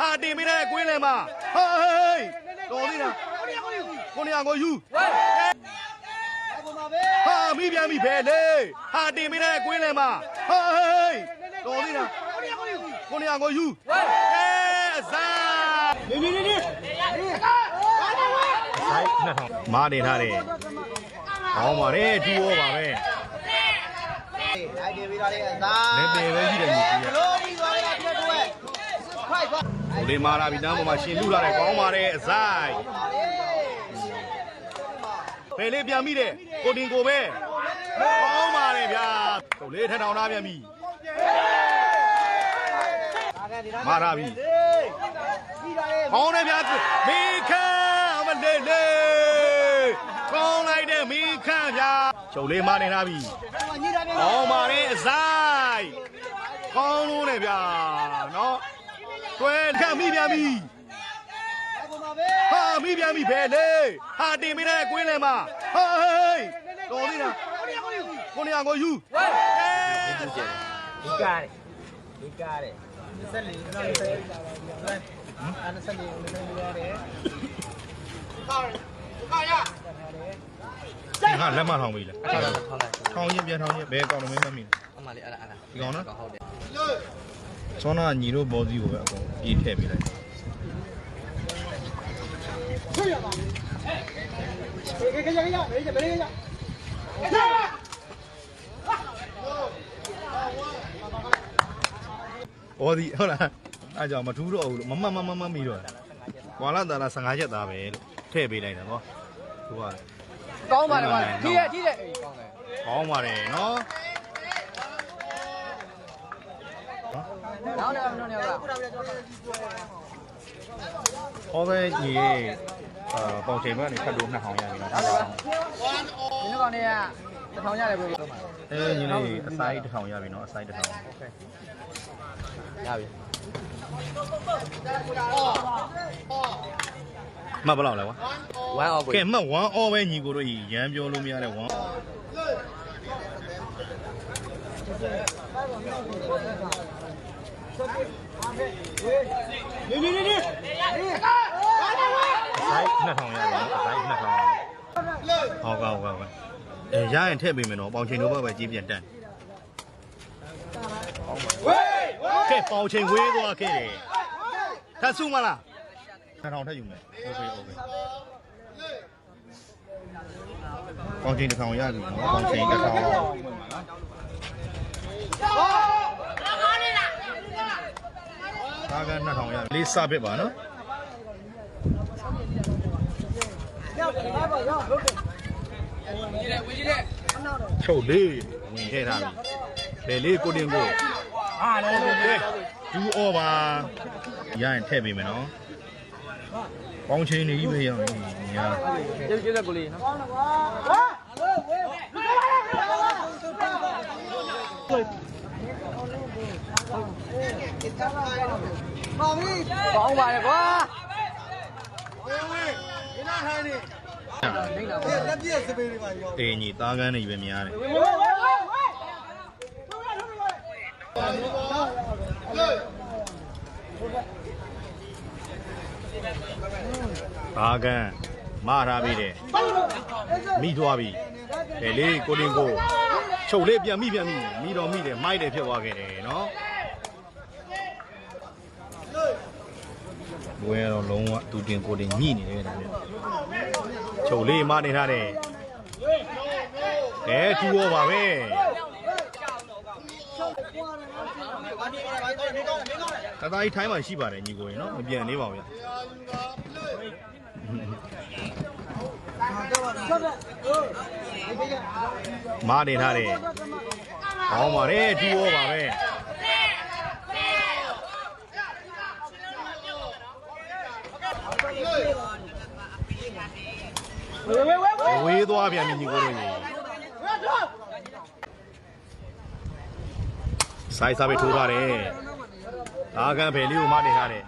ဟာတင်ပေးတဲ့ကွင်းလဲမှာဟေးတော်သေးတာကိုနေရာကိုယူဟာမိပြန်ပြီဘယ်လေဟာတင်ပေးတဲ့ကွင်းလဲမှာဟေးတော်သေးတာကိုနေရာကိုယူအဲအစားနေနေနေဆိုင်နှစ်ထောင်မာနေထားတယ်ဟောင်းပါတယ်တူရောပါပဲလိုက်တယ်ပြီးတော့လေအသာလက်ပေပဲရှိတယ်ညီကြီးက လို့ပြီးသွားလေပြတ်တော့ဖိုက်ဖိုက် ဟို လေးမာလာပြီတန်းပေါ်မှာရှင်လူလာတယ်ကောင်းပါတယ်အဆိုင်ဘယ်လေးပြန်မိတယ်ကိုတင်ကိုပဲကောင်းပါတယ်ဗျာဟိုလေးထထောင်သားပြန်ပြီမာလာပြီပြီးတော့လေကောင်းတယ်ဗျာမိခန့်အမလေးလေးကောင်းလိုက်တဲ့မိခန့်ဗျာချုပ်လေးမာနေလာပြီညိတာပြန်ကောင်းပါတယ်အဆိုင်ကောင်းလို့လေဗျာနော် တွဲခန့်မိပြန်ပြီပုံပါပဲဟာမိပြန်ပြီဘယ်လေဟာတင်ပေးတဲ့ကွင်းလဲမှာဟေးတော်သေးတာကိုနေရာကိုယူအဲဒီကားဒီကားတဲ့ဆက်လေနော်ဆက်အဲ့ဆက်လေနေနေရတယ်ဟာလက်မထောင်ပြီလားထောင်းလိုက်ထောင်းလိုက်ထောင်ရင်ပြန်ထောင်ရင်ဘယ်ကောင်တော့မင်းမမိအမလေးအဲ့ဒါအဲ့ဒါဒီကောင်နော်ဟုတ်တယ် စောနာညီတို့ဘောစီကိုပဲအကုန်ပြေးထည့်ပေးလိုက်ခေခေခေခေမေးကြမေးကြဘောစီဟုတ်လားအဲကြောင့်မထူးတော့ဘူးလို့မမမမမမီတော့ကွာလာတာလား15ချက်သားပဲလို့ထည့်ပေးလိုက်တာနော်သူကကောင်းပါလေကွာကြီးရကြီးတယ်အေးကောင်းတယ်ကောင်းပါတယ်နော် နောက်တော့နောက်တော့ဟောပဲညီရဲ့အာပေါင်ချိန်ဘက်ကနေဖတ်လို့နှစ်ဟောင်းရပြီနော်ဒီနေ့ကောင်လေးကတစ်ထောင်ရတယ်ဘယ်လိုမှာအဲညီလေးအစာတစ်ထောင်ရပြီနော်အစာတစ်ထောင်ရပြီမှတ်ဘယ်လောက်လဲကွာ1 off ကဲမှတ်1 all ပဲညီကိုတို့ရမ်းပြောလို့မရတဲ့1နေနေနေနေ 你你你你，来，那方面来，来那方面。好个好个好个，哎，家人太平没咯，包钱都不会急变蛋。给包钱回多少给的？他输完了，那方他有没？OK OK。包钱的方，的方面。 က2000ရပြီလေးစပစ်ပါနော်ရောက်တယ်ပါရောက်ဟုတ်တယ်ချုပ်လေးဝင်ခဲ့တာလေလေလေးကိုတင်ကိုအားလည်းကဲဒူအော်ပါရရင်ထည့်ပေးမယ်နော်ပေါင်းချင်းနေကြီးပဲရအောင်ညာကျေးဇူးတဲ့ကိုလေးနော် ပါပြီကောင်းပါလေကွာဒီနာထိုင်နေနေလာဒီလက်ပြည့်စပင်းတွေပါရောအေးညီသားကန်းနေပဲများတယ်ဝေးဝေးဝေးဝေးဝေးသားကန်းမထားပြီးတယ်မိသွားပြီလေလေးကိုတင်ကိုချုပ်လေးပြန်မိပြန်မိမိတော့မိတယ်မိုက်တယ်ဖြစ်သွားခဲ့တယ်နော် ဘွဲတော့လုံးဝသူတင်ကိုတင်ညှိနေတယ်ဒါမျိုးချုပ်လေးမနေထားတယ်အဲထူရောပါပဲတသားကြီးထိုင်းမှရှိပါတယ်ညီကိုရင်နော်မပြန်နေပါဘူးဗျမားနေထားတယ်ဟောင်းပါတယ်တူရောပါပဲ ဝေးသွားပြန်ပြီညီကိုတို့ကြီးဆိုင်စားပဲထိုးထားတယ်ဒါကံဖယ်လေးကိုမနေထားတယ်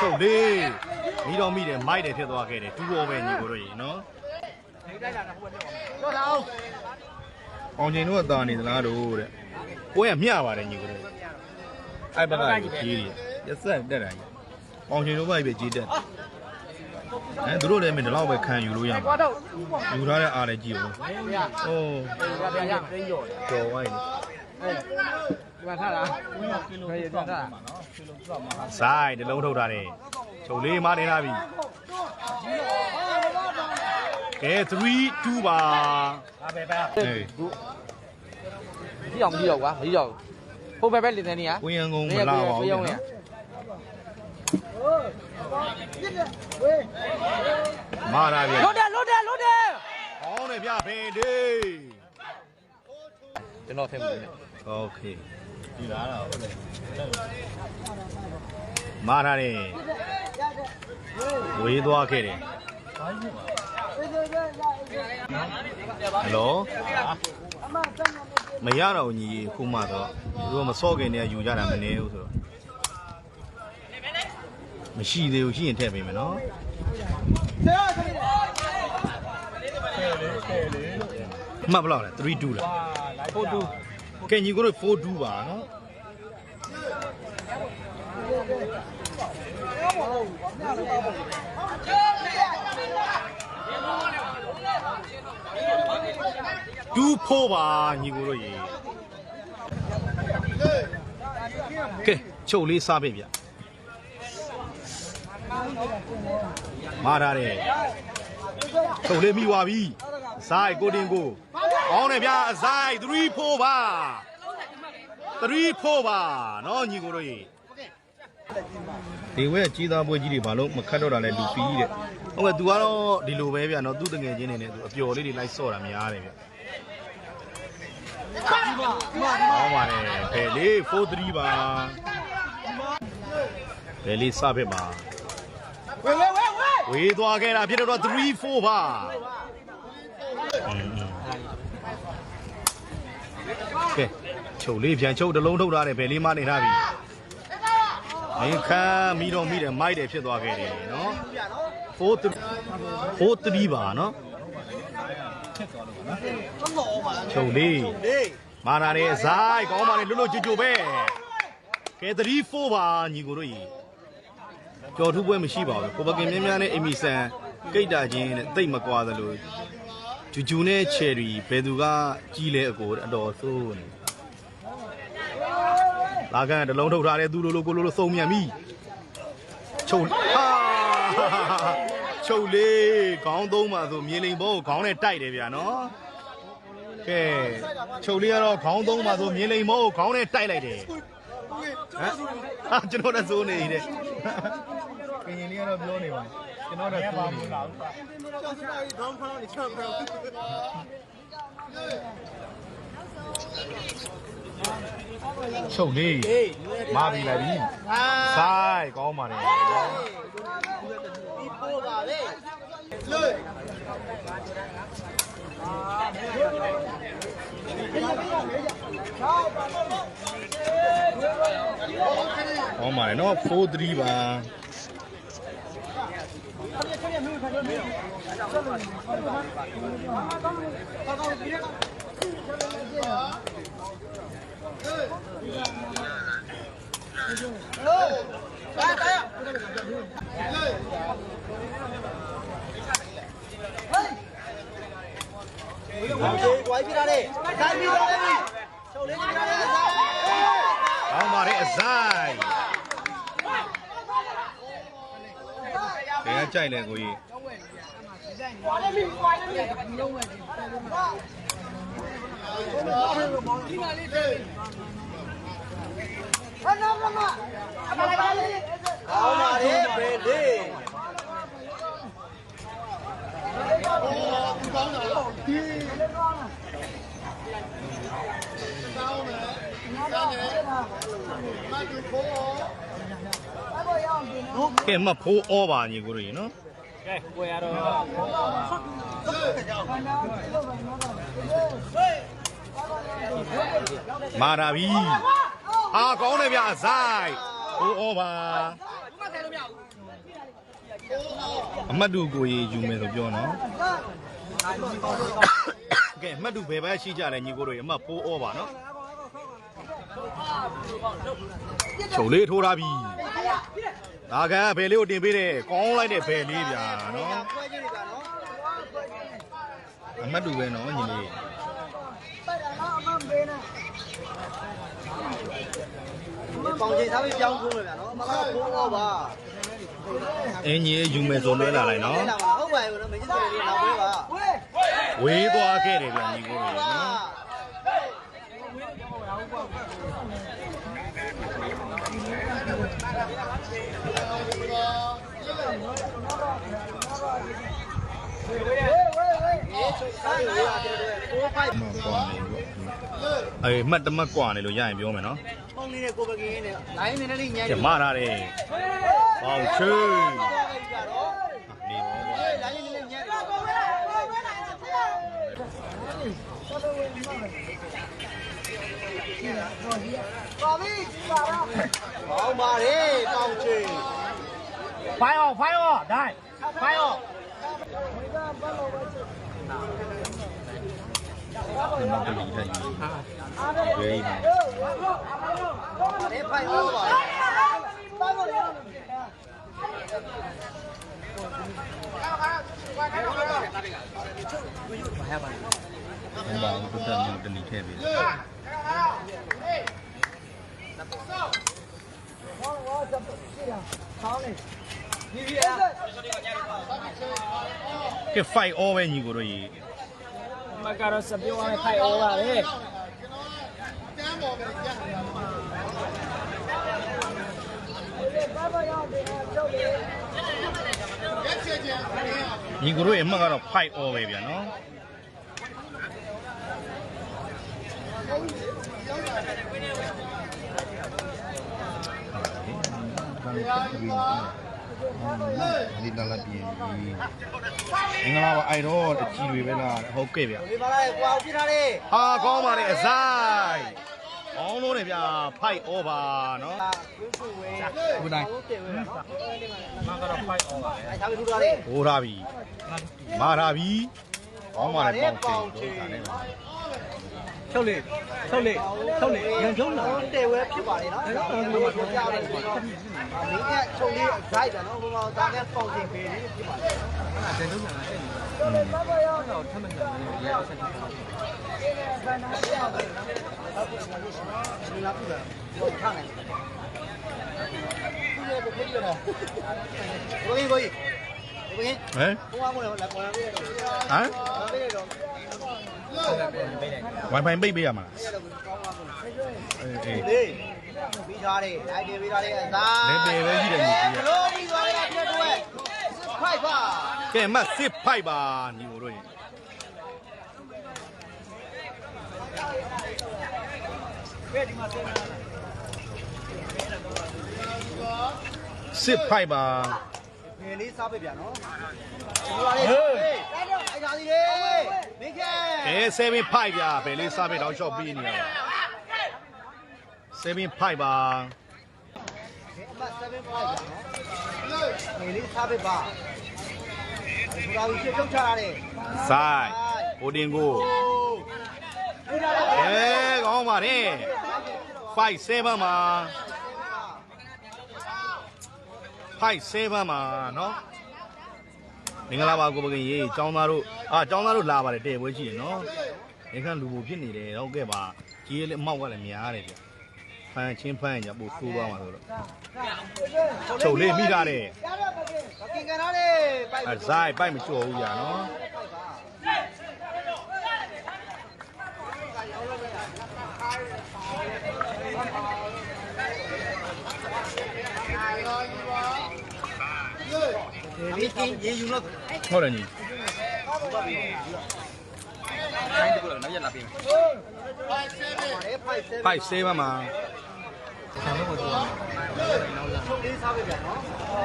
ချုပ်လေးမိတော့မိတယ်မိုက်တယ်ဖြစ်သွားခဲ့တယ်တူရောပဲညီကိုတို့ကြီးနော်တော့တော့အောင်ချိန်တို့ကတာနေသလားတို့တဲ့ပွဲကမျှပါတယ်ညီကိုတို့အဲ့ဘက်ကကြီးကြီးရက်ဆက်တက်တာကြီးပေါင်ရှင်တို့ဘက်ပဲကြီးတက် အဲသူတို့လည်းမင်းဒီလောက်ပဲခံယူလို့ရကွာမှာတော့ယူထားတဲ့အားလည်းကြည့်ဦးဗျာဟိုးဗျာဗျာရမယ်ကြော်ဝိုင်းဒီမှာထားတာကီလိုကီလိုထားတာဆိုင်တလုံးထုတ်ထားတယ်ချုပ်လေးမနေလာပြီကဲ3 2ပါအားပဲပဲအေးကြည့်အောင်မကြည့်တော့ကွာမကြည့်တော့ဟိုဘက်ပဲလင်းနေနေရကိုရန်ကုန်မလာပါဘူးရောနော်င်းနေ မာလာဗျာ လွတ်တယ်လွတ်တယ်လွတ်တယ် ဟောင်းတယ်ဗျဖင်ဒေး ကျွန်တော်ထင်ဘူးလေ โอเคဒီလားတော့မာထားတယ်ဝေးသွားခဲ့တယ်ဟယ်လိုမရတော့ဘူးညီခုမှတော့သူကမစော့ခင်တည်းကယူကြတာမနေဘူးဆိုတော့ ု မရှိသေးဘူးရှိရင်ထည့်ပေးမယ်နော်မှတ်ဘယ်လောက်လဲ3 2လားဖိုတူကဲညီကိုတို့4 2ပါနော်ဒူဖို့ပါညီကိုတို့ရေကဲချုပ်လေးစားပေးဗျ မာထားတယ်ချုပ်လေးမိသွားပြီစားကိုတင်ကိုကောင်းတယ်ဗျအဆိုင်3 4ပါ3 4ပါနော်ညီကိုတို့ရေဒီဝဲကြီးသားပွဲကြီးတွေဘာလို့မခတ်တော့တာလဲလူပီးတဲ့ဟုတ်ကဲ့ तू ကတော့ဒီလိုပဲဗျနော်သူ့တငယ်ချင်းတွေနဲ့ तू အပျော်လေးတွေလိုက်ဆော့တာများတယ်ဗျဟောပါတယ်ဘယ်လေး4 3ပါဘယ်လေးစဖက်ပါ ဝေးဝေးဝေးဝေးဝေးသွားခဲ့တာဖြစ်တော့3 4ပါอืมကဲချုပ်လေးပြန်ချုပ်တစ်လုံးထုတ်ထားတယ်ဘယ်လေးမနေထားပြီမင်းခမ်းမိတော့မိတယ်မိုက်တယ်ဖြစ်သွားခဲ့တယ်နော်4 4 3ပါနော်ချုပ်လေးမာနာနေဇိုင်းကောင်းပါလေလွတ်လွတ်ကြွကြွပဲကဲ3 4ပါညီကိုတို့ကြီး ကြော်ထူးပွဲမရှိပါဘူးကိုပကင်မြင်းများနဲ့အမီဆန်ကိတ်တာချင်းနဲ့တိတ်မကွာသလိုဂျူဂျူနဲ့ချယ်ရီဘယ်သူကကြီးလဲအကိုအတော်ဆိုးနေလာကန်တလုံးထုတ်ထားတဲ့သူလိုလိုကိုလိုလိုစုံမြန်ပြီချုပ်ဟာချုပ်လေးခေါင်းသုံးပါဆိုမြေလိန်ဘောကိုခေါင်းနဲ့တိုက်တယ်ဗျာနော်ကဲချုပ်လေးကတော့ခေါင်းသုံးပါဆိုမြေလိန်ဘောကိုခေါင်းနဲ့တိုက်လိုက်တယ် ဟမ်ဟာကျွန်တော်လည်းစိုးနေတယ်ကရင်လေးကတော့ပြောနေပါကျွန်တော်တော့ပြောနေပါချုပ်လေးမာပြီလိုက်ပြီဆိုင်ကောင်းပါတယ်ကောင်းပါတ ယ်နော်4 3 ပါကွာပြတာလေတိုင်းပြီးတော့လေချုပ်လေးပြတာလေကောင်းပါတယ်အဆိုင်ဘယ်ကကြိုက်လဲကိုကြီးကောင်းပါလေဘယ်လေး ကဲမဖိုးဩပါညီကိုကြီးနော်ကဲကိုရတော့မာတာပြီအာကောင်းတယ်ဗျအဆိုင်ဖိုးဩပါ အမတ်တူကိုကြီးယူမယ်ဆိုပြောနော်ကဲအမတ်တူဘယ်ဘက်ရှိကြလဲညီကိုတို့အမတ်ဖိုးဩပါနော်ချုပ်လေးထိုးထားပြီကဒါကဘယ်လေးကိုတင်ပေးတယ်ကောင်းလိုက်တဲ့ဘယ်လေးဗျာနော်ခွဲကြည့်လိုက်ပါနော်အမှတ်တူပဲနော်ညီလေးပေါင်ချိန်သားပြီးပြောင်းထိုးမယ်ဗျာနော်အမကတော့ဖိုးတော့ပါ အင်းကြီးယူမယ်ဆိုလွှဲလာလိုက်နော်လာပါဟုတ်ပါရဲ့နော်မင်းကြီးတွေနောက်ပေးပါဝေးသွားခဲ့တယ်ဗျာညီကိုတွေနော်ဆိုင်ရတဲ့ကိုဖိုက်အမှန်ကွာနေလို့ အေးမှတ်တမတ်ကွာနေလို့ရရင်ပြောမယ်နော်ပုံနေတဲ့ကိုပကင်းနဲ့လိုင်းနေနေညံ့ကျမထားတယ်ပေါင်ချေးနေပါကွာလိုင်းနေနေညံ့ပါပြီပါတော့ပေါင်းပါလေပေါင်းချင်းဖိုင်အောင်ဖိုင်အောင်ဒိုင်ဖိုင်အောင် ဒီမှာတတိထိုင်ဝေးနေလေဖိုက်အောင်ပါပါပါလေဘာဘာဘုဒ္ဓမျိုးတတိထဲပြီကဲ fight all ပဲညီကိုတို့ကြီး မကတော့စပြောင်းနဲ့ဖိုင်အောင်ပါလေညီကိုတို့ရဲ့အမှတ်ကတော့ fight all ပဲဗျာနော် ဒီလာလာပြည်အင်္ဂလာပါအဲ့တော့အကြီးတွေပဲလားဟုတ်ကဲ့ဗျာဒီပါလေကွာပြထားလေဟာကောင်းပါလေအဆိုင်ကောင်းလို့နေဗျာ fight over နော်ဝင်းစုဝဲခုတိုင်းဟုတ်တယ်ဝဲနော်မကတော့ဖိုင်အောင်ပါလေအဲထားပြီးထူထားလေဟိုးထားပြီမာထားပြီကောင်းပါလေပေါင်ချင်တို့ကလ ည်းထုတ်လေထုတ်လေထုတ်လေရန်ချုံးလာတဲဝဲဖြစ်ပါလေနော်အဲ့တော့ပြောပြရတယ်ဆိုတော့မင်းရဲ့ချုပ်လေးဂိုက်တယ်နော်ဘုရားဒါနဲ့ပေါင်တင်ပေးလေးဖြစ်ပါလေအဲ့ဒါရန်ချုံးလာတဲ့နေတော့ထမန်တယ်ရရဆက်ထားဒီလားပြတာဘောထားနေသူ့ရဲ့ဘုရားနော်ဘုရားဘုရားဘုရားဟမ်ဘုရားမလို့လာပေါ်လာပြီဟမ်လာပြီတော့ wifi ပိတ်ပေးရမှာအဲ့တော့ကောင်းပါဘူးလားအေးအေးလေပြီးထားတယ်လိုက်တယ်ပြီးထားတယ်အသာလက်ပေပဲရှိတယ်ညီကြီးဘလို့ပြီးသွားလဲပြတ်တော့ဖိုက်ပါကဲမတ်စစ်ဖိုက်ပါညီကိုတို့ရင်စစ်ဖိုက်ပါငယ်လေးစားပဲဗျာနော်ဒီပါ လေဟေးအဲ့တော့အဲ့ဒါဒီလေမိခဲအဲ7ဖိုက်ဗျာဘယ်လေးစားပဲတော့ shop ပြီးနေရတာ7ဖိုက်ပါအမ7ဖိုက်ဗျာနော်ငယ်လေးစားပဲပါဒီပါဘူးရှင်းထုတ်ချရတယ်ဆိုင်ဟိုတင်ကိုပြီးထားတယ်အဲကောင်းပါတယ်5 7မှာ5 7မှာနော် မင်္ဂလာပါကိုပကင်ရေးចောင်းသားတို့အာចောင်းသားတို့လာပါတယ်တဲ့ပွဲရှိတယ်နော်ဒီခန့်လူဘူးဖြစ်နေတယ်ဟုတ်ကဲ့ပါကြီးလေးအမောက်ကလည်းများတယ်ဗျဖန်ချင်းဖန်ကြပို့ဆိုးသွားမှာဆိုတော့ချုပ်လေးမိထားတယ်ဘကင်ကန်ထားတယ်ပိုက်အဲဇိုင်းပိုက်မကြော်ဘူးညာနော် ဒီကင်းရေယူလို့ဟုတ်တယ်ညီဆိုင်တကူတော့နောက်ရက်လာပြင်ပါတယ်ဖိုက်7 5 7မှာဆိုင်တော့ကိုတော့ချုပ်လေးစားပဲဗျာနော်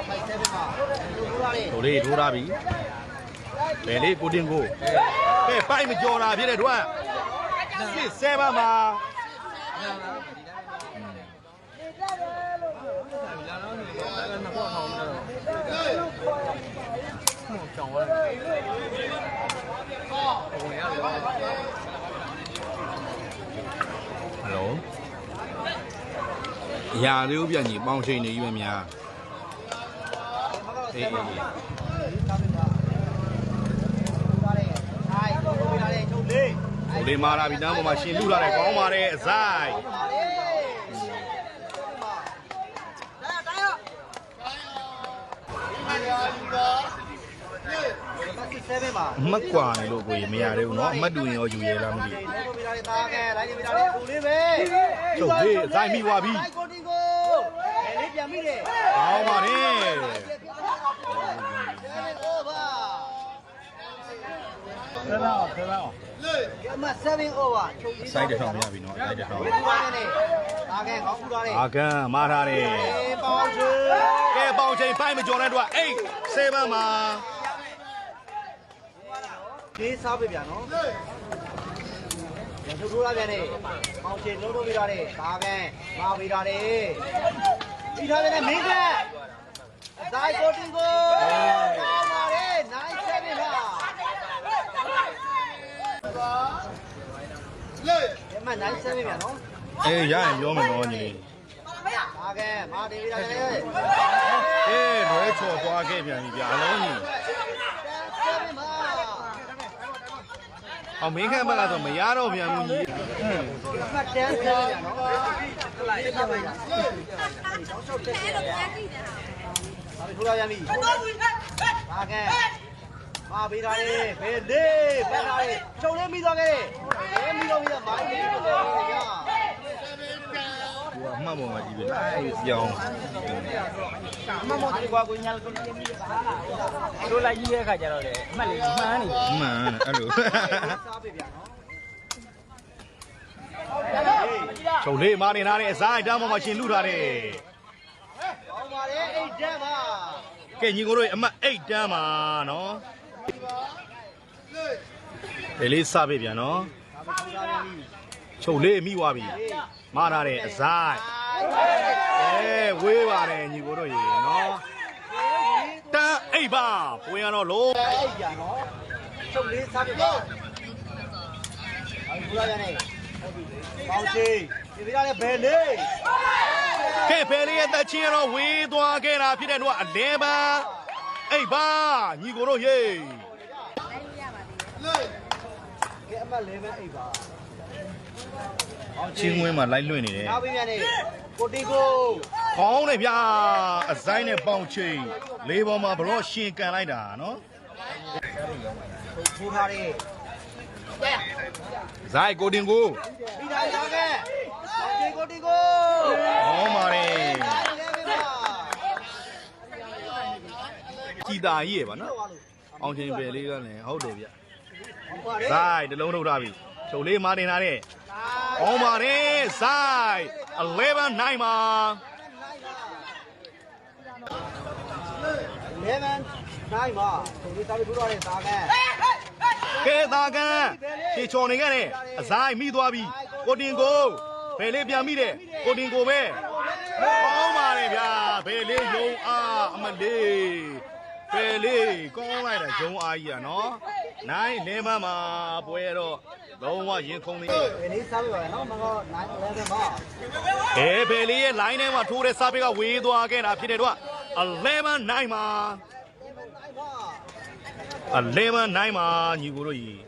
ဖိုက်7ပါလူလာလေတို့လေးထိုးထားပြီဘယ်လေးကိုတင်ကိုကဲပိုက်မကြော်တာဖြစ်တဲ့တို့ကစစ်7မှာ လာတော့နှစ်ခေါက်အောင်တော့ ကြောင်ဝဲဟိုရတယ်ဟယ်လိုအရာလေးဦးပြန်ကြီးပေါင်းချိန်နေကြီးပဲများအေးအေးကိုလေးမာလာပြီတန်းပေါ်မှာရှင်လူလာတယ်ကောင်းပါတယ်အဆိုင် အမတ်ကွာနေလို့ကိုကြီးမရသေးဘူးเนาะအမတ်တူရင်ရောယူရဲလားမသိဘူးချုပ်လေးအဆိုင်မိသွားပြီ ကိုတင်ကိုဘယ်လေးပြန်မိတယ် ကောင်းပါတယ် ဘယ်တော့ဘယ်တော့အမ7 over ချုပ်ကြီး စိုက်တစ်ထောင်မရပြီเนาะစိုက်တစ်ထောင် ဝေးသွားနေတယ်ဒါကဲခေါင်းကူထားတယ် အာကန်မာထားတယ် အေးပေါင်းချေ ကဲပေါင်ချိန်ဖိုင်မကျော်တဲ့တော့8 7မှာ ဒီစားပြပြန်နော်ရထုတ်ထိုးလာပြန်နေပေါင်းချေလုံးထုတ်ပြထားတယ်ဒါကဲမာပေးထားတယ်ပြီးထားတယ်မင်းကဇိုင်ကိုတင်ကိုကောင်းပါတယ်9 7ပါဒီမှာ9 7ပြန်နော်အေးရရင်ပြောမယ်နော်ညီလေးဒါကဲမာတင်ပြထားတယ်အေးလွဲချော်သွားခဲ့ပြန်ပြီဗျာအလုံးကြီး 7ပါ အောင်မင်းခန့်ဘက်ကဆိုမရတော့ပြန်ဘူးကြီးအမှတ်တန်းဆဲပြန်နော်ဒီပြပါလားတောင်းလျှောက်တက်တယ်ဒါပဲထိုးလာပြန်ပြီဒါကဲမာပေးထားတယ်ဘယ်လေးပတ်ထားတယ်ချုပ်လေးမိသွားခဲ့တယ်ဘယ်မိတော့မိတော့မိုင်းလေးပဲရဟိုကအ မှတ်ပေါ်မှာကြီးပဲလိုက်ပြောင်းအမမောတယ်ကွာကိုညာလို့တို့လိုက်ကြီးရဲ့ခါကျတော့လေအမှတ်လေးမှန်းနေမှန်တယ်အဲ့လိုစားပြပြန်နော်ချုပ်လေးမာနေထားတဲ့အစားအတန်းပေါ်မှာရှင်လူထားတယ်ကောင်းပါလေအိတ်တက်ပါကဲညီကိုတို့အမှတ်8တန်းမှာနော်ဒီလေးစပြီပြန်နော်ဒါပဲထိုးလာပြန်ပြီချုပ်လေးမိသွားပြီမာထားတဲ့အစား အဲဝေးပါတယ်ညီကိုတို့ရေနော်တန်းအိပ်ပါပွဲရတော့လုံးအဲ့ကြနော်ချုပ်လေးစားပြပါအဲ့ထိုးလာပြန်နေပေါင်းချေဒီပြရတယ်ဘယ်လေးကဲဖယ်လေးရဲ့တက်ချင်းတော့ဝေးသွားခဲ့တာဖြစ်တဲ့တော့အလဲပါအိပ်ပါညီကိုတို့ရေကဲအမတ်လေးပဲအိတ်ပါချင်းဝင်းမှာလိုက်လွင့်နေတယ်နောက်ပြပြန်နေ ကိုတီကိုကောင်းတယ်ဗျာအဆိုင်နဲ့ပေါင်ချိန်လေးပေါ်မှာဘလော့ရှင်ကန်လိုက်တာနော်ထိုးထားတယ်ဇိုက်ကိုတင်ကိုပြီးတာရခဲ့ကိုတီကိုတီကိုကောင်းပါတယ်လေးပဲပါကြည်တာကြီးရပါနော်အောင်ချင်းပယ်လေးကလည်းဟုတ်တယ်ဗျဟုတ်ပါတယ်ဇိုက်တလုံးထုတ်ထားပြီချုပ်လေးမာတင်ထားတဲ့ ကောင်းပါတယ်ဇိုက်11 9မှာ11 9ပါကိုတီစားပြီးထိုးထားတယ်ဒါကဲကဲသာကန်ဖြေချော်နေခဲ့တယ်အဇိုက်မိသွားပြီကိုတင်ကိုဘယ်လေးပြန်မိတယ်ကိုတင်ကိုပဲကောင်းပါတယ်ဗျာဘယ်လေးယုံအားအမလေး ဘယ်လေးကောင်းလိုက်တာယုံအားကြီးอ่ะနော်နိုင်လင်းမမှာပွဲတော့လုံးဝရင်ခုန်နေဒီနေ့စားပြီးပါနော်မကော9 11ပါအဲဘယ်လေးရဲ့ line ထဲမှာထိုးတဲ့စားပစ်ကဝေးသွားခဲ့တာဖြစ်တယ်တော့11 9မှာပါ11 9မှာညီကိုတို့ကြီး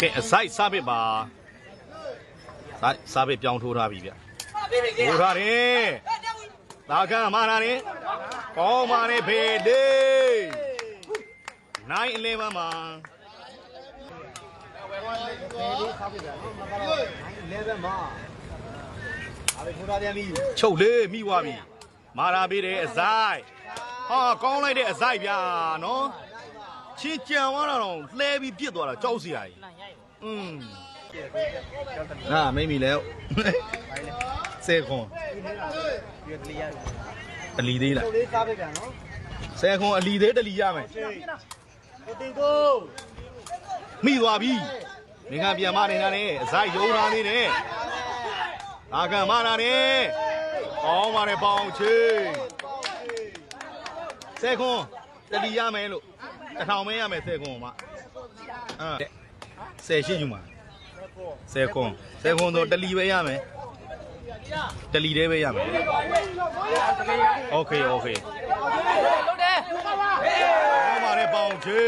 ကဲအဆိုင်စားပစ်ပါစားစားပစ်ပြောင်းထိုးထားပြီဗျထိုးထားတယ် သာကမာနာနေကောင်းပါနဲ့ဖေလေး9 11မှာဒီနေ့စားပြီးပါနော်မကော11ပါအားထိုးထားပြန်ပြီချုပ်လေးမိသွားပြီမာရာပေးတယ်အဆိုင်ဟာကောင်းလိုက်တဲ့အဆိုင်ဗျာနော်ချင်းကြံသွားတာတော့လှဲပြီးပြစ်သွားတာကြောက်စရာကြီးอืมဟာမိမိလဲဆဲခွန် ဒီကလေးရအလီသေးလားကိုလေးစားပြီးပြန်နော်ဆဲခွန်အလီသေးတလီရမယ်ကိုတင်ကိုမိသွားပြီနေကပြန်မနေနဲ့အဆိုင်ယုံတာနေနဲ့အာကမနာနေကောင်းပါတယ်ပေါအောင်ချေဆဲခွန်တလီရမယ်လို့တစ်ထောင်မဲရမယ်ဆဲခွန်ကမှအဲဆယ်ရှိယူမှာကဆယ်ခွန်ဆယ်ခွန်ဆိုတလီပဲရမယ် တလီတည်းပဲရမယ်โอเคโอเค လုပ်တယ် ဟောပါနဲ့ပေါင်ချေ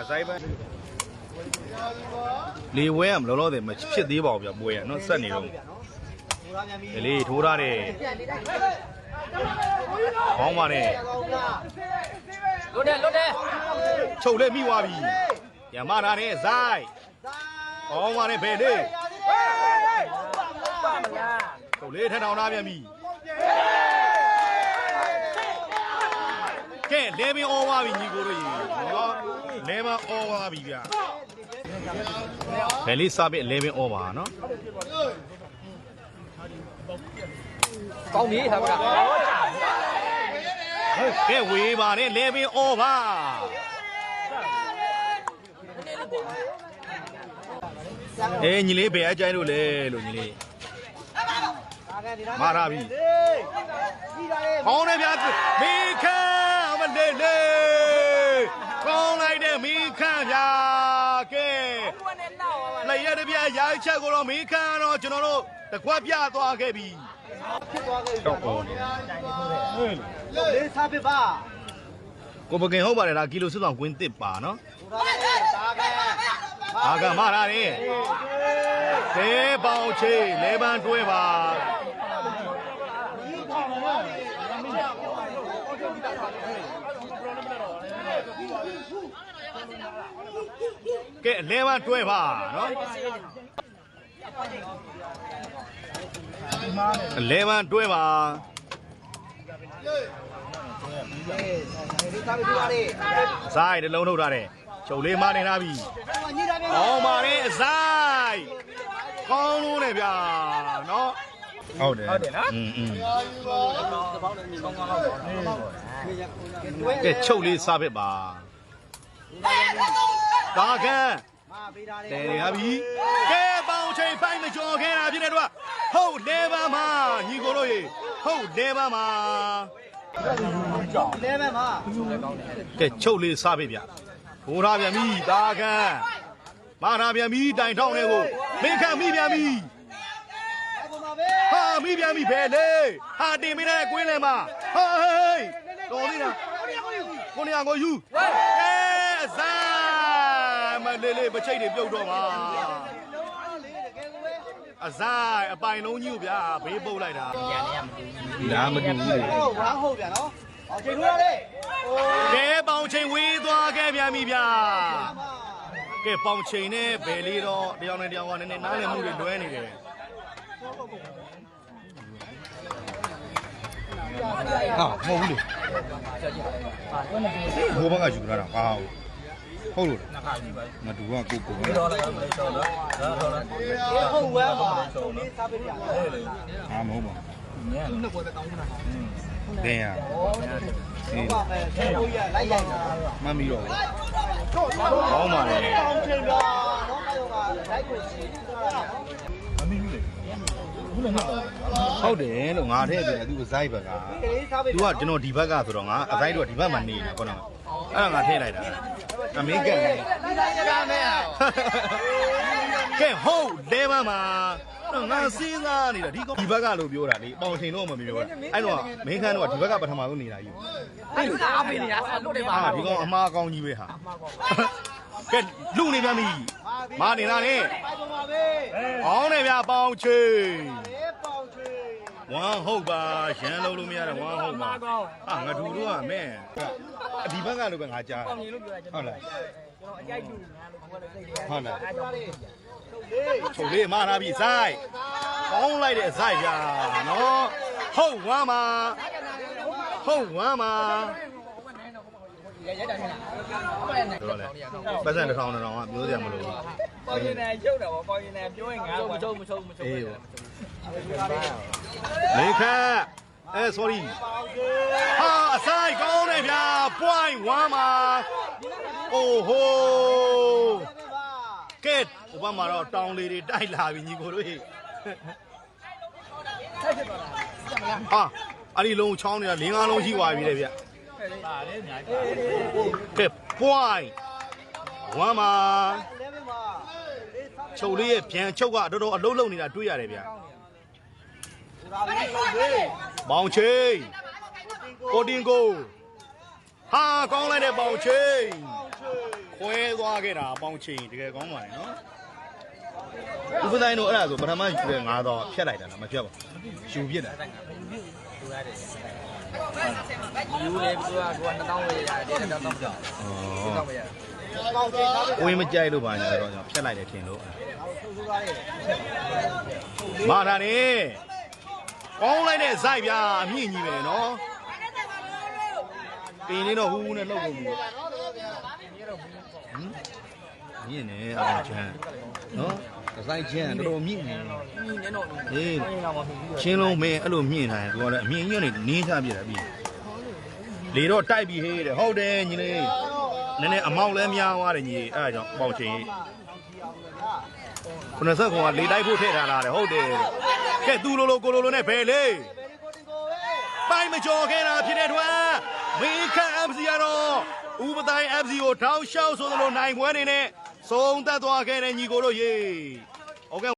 အဆိုင်ပဲလေဝဲကမလောလောတယ်မဖြစ်သေးပါဘူးဗျပွဲရနော်ဆက်နေတော့ ထိုးထားပြန်ပြီ ဒီလေးထိုးထားတယ်ဟောင်းပါနဲ့ ကောင်းလား လုပ်တယ်လုပ်တယ် ချုပ်လေးမိသွားပြီညမနာနဲ့ဇိုင်း ဟောင်းပါနဲ့ဘယ်လေးပါမလားချုပ်လေးထထောင်ထားပြန်ပြီကဲလေဘင်းအော်သွားပြီညီကိုတို့ရေနော်လေဘင်းအော်သွားပြီဗျဘယ်လေးစားပြီလေဘင်းအော်ပါနော်ကောင်းပြီဟာကကဲဝေးပါနဲ့လေဘင်းအော်ပါ အေးညီလေးဘယ်အကြိုင်းလို့လဲလို့ညီလေးဒါကဒီလားမာရာပြီကြီးတာလေ။ကောင်းတယ်ဗျာ။မိခန့်အမလေးလေး။ကောင်းလိုက်တဲ့မိခန့်ဗျာ။ကဲဘွနဲ့တော့ပါ။လက်ရတဲ့ဗျာရိုက်ချက်ကိုတော့မိခန့်တော့ကျွန်တော်တို့တကွက်ပြသွားခဲ့ပြီဖြစ်သွားခဲ့ပြီ။တော့အော်နေလေးစားပြပါ။ကိုပကင်ဟုတ်ပါတယ်ဒါကီလိုစစ်ဆောင်ကွင်းတစ်ပါနော်ထိုးထားတယ်ဒါက။ အာကမလာတယ်။တဲပေါင်ချေလဲပန်းတွဲပါကဲလဲပန်းတွဲပါနော်လဲပန်းတွဲပါလေးစားပြပါလေဇိုင်းတစ်လုံးထုတ်ထားတယ် ချုပ်လေးမနေထားပြီ ညစ်တာပြန် ။ကောင်းပါလေအဆိုင်။ကောင်းလို့လေဗျာနော်။ဟုတ်တယ်။ဟုတ်တယ်နော်။อืมอืมကဲချုပ်လေးစားဖြစ်ပါ။ဒါကံ မာပေးတာလေ တယ်ရပြီ။ကဲပေါင်ချိန်ဖိုင်မကျော်ခဲတာဖြစ်နေတော့ဟုတ်လေပါမညီကိုတို့ရေဟုတ်လေပါမ လဲမဲ့မှာ ကဲချုပ်လေးစားဖြစ်ဗျ။ ဘိုးထားပြန်ပြီဒါကံမာထားပြန်ပြီတိုင်ထောင်းနေကိုမင်းခံမိပြန်ပြီ။အဲ့ပေါ်မှာပဲဟာမိပြန်ပြီဘယ်လေဟာတင်မင်းနဲ့ကွင်းလဲမှာဟေးတော်သေးတာကိုနေအောင်ကိုယူကဲအစမ်းမလေးလေးပချိတ်တွေပြုတ်တော့ပါလေးတကယ်ကိုပဲအစမ်းအပိုင်လုံးကြီးကိုဗျာဘေးပုတ်လိုက်တာညာမတူဘူးလေဟုတ်ဝမ်းဟုတ်ပြန်နော် အော်ချိန်ထိုးရလေဟိုကဲပေါင်ချိန်ဝေးသွားခဲ့ပြန်ပြီဗျာမာကဲပေါင်ချိန်နဲ့ဘယ်လေးတော့တယောက်နဲ့တယောက်ကနည်းနည်းနားလည်မှုတွေလွဲနေတယ်ဟာမဟုတ်ဘူးလေဘိုးဘကယူလာတာဟာဟုတ်လို့မတူကကိုကိုပဲဟုတ်ဝမ်းပါလေးစားပြပြဟာမဟုတ်ပါဘူးနှစ်ပွဲပဲကောင်းနေတာ ဒင်းရအေးဟုတ်ပါမယ်ချိန်ထိုးရလိုက်ရိုက်တာမမီတော့ကောင်းပါလေပေါင်းချိန်ပါနော်မယောကလိုက်ကိုစီးထားတာနော်ဟုတ်တယ်လို့ငါတဲ့ပြန်သူဇိုက်ဘက်ကကလေးစားပြသူကကျွန်တော်ဒီဘက်ကဆိုတော့ငါအတိုင်းတော့ဒီဘက်မှာနေနေတာခေါနော် အဲ့ဒါငါထည့်လိုက်တာအမေကန်လေလိုက်ရတာနဲ့ကဲဟုတ်လဲပါမှာငါစဉ်းစားနေတာဒီကောင်ဒီဘက်ကလို့ပြောတာလေပေါင်ချိန်တော့မပြောတာအဲ့တော့မင်းခန်းတော့ဒီဘက်ကပထမဆုံးနေတာကြီးအဲ့ဒါအဖေနေတာလွတ်တယ်ပါဟာဒီကောင်အမားကောင်းကြီးပဲဟာကဲလူနေပြန်ပြီမာနေတာလေပိုက်ပေါ်မှာပဲအောင်းနေဗျပေါင်ချိန်လေးပေါင်းချိန် ဝမ်းဟုတ်ပါရန်လုံးလို့မရတဲ့ဝမ်းဟုတ်ပါဟာငါဒူတော့ကမဲအဒီဘက်ကလို့ပဲငါကြားဟုတ်လားအကြိုက်တူများလို့ဘာလို့သိတယ်ဟုတ်လားလေးချုပ်လေးမနာပြီဇိုက်ကောင်းလိုက်တဲ့ဇိုက်ဗျာနော်ဟုတ်ဝမ်းပါဟုတ်ဝမ်းပါ ရရတာနေတာဟုတ်ပါရဲ့ပြောလဲပတ်စံတစ်ထောင်တစ်ထောင်ကပြောစရာမလိုဘူးပေါ်ရင်လည်းကျုပ်တာပေါ့ပေါ်ရင်လည်းပြောရင်ငါမချုပ်မချုပ်မချုပ်အေးလေခက်အဲ sorry ဟာအဆိုင်ကောင်းတယ်ဗျာ point 1ပါအိုဟိုကဲဟိုဘက်မှာတော့တောင်လေးတွေတိုက်လာပြီညီကိုတို့ဟေ့ဟာအဲ့ဒီလုံးချောင်းနေတာ၄၅လုံးရှိသွားပြီလေဗျပါလေအများ ကဲ point ဝမ်းမှာ11မှာချုပ်လေးရဲ့ပြန်ချုပ်ကတော်တော်အလုံးလုံးနေတာတွေ့ရတယ်ဗျာဒါပဲဟုတ်ပြီဘောင်ချင်းကိုတင်ကိုဟာကောင်းလိုက်တဲ့ဘောင်ချင်းခွဲသွားခဲ့တာဘောင်ချင်းတကယ်ကောင်းပါတယ်နော်ဥပတိုင်းတို့အဲ့ဒါဆိုပထမယူတဲ့ငါးတော့ဖြတ်လိုက်တာလားမဖြတ်ပါဘူးယူပြစ်တာ ယူလေသူကသူက2000ဝယ်ရတယ်1000တော့ပြောဩ1000ဝယ်ရပေါင်တင်ထားပြီဝင်းမကြိုက်လို့ပါညာတော့ကျွန်တော်ဖြတ်လိုက်တယ်ထင်လို့ဆုပ်ဆုပ်သားလေးမာတာနေကောင်းလိုက်တဲ့ဇိုက်ဗျာအမြင့်ကြီးပဲနော်ပင်လေးတော့ဟူးဟူးနဲ့လှုပ်ကုန်ပြီဟမ်မြင့်နေအားချမ်းနော် ဒီဇိုက်ချမ်းတော်တော်မြင့်နေညနေတော့ဟေးညတော့မဟုတ်ဘူးချင်းလုံးမင်းအဲ့လိုမြင့်ထားရင်သူကလည်းအမြင့်ကြီးနေနင်းချပြတယ်ပြီလေတော့တိုက်ပြီဟေးတဲ့ဟုတ်တယ်ညီလေးနည်းနည်းအမောက်လဲများသွားတယ်ညီအဲ့ဒါကြောင့်ပေါက်ချင်းခုနဆက်ကောင်ကလေတိုက်ဖို့ထည့်ထားလာတယ်ဟုတ်တယ်ကဲသူလိုလိုကိုလိုလိုနဲ့ဘယ်လေဘယ်ဒီကိုတင်ကိုပဲပိုင်းမကျော်ခဲ့တာဖြစ်တဲ့အတွက်မေခန့် FC ကတော့ဥပတိုင်း FC ကိုထောက်လျှောက်ဆိုသလိုနိုင်ပွဲနေနဲ့ သုံးသက်သွားခဲ့တဲ့ညီကိုတို့ရေဟုတ်ကဲ့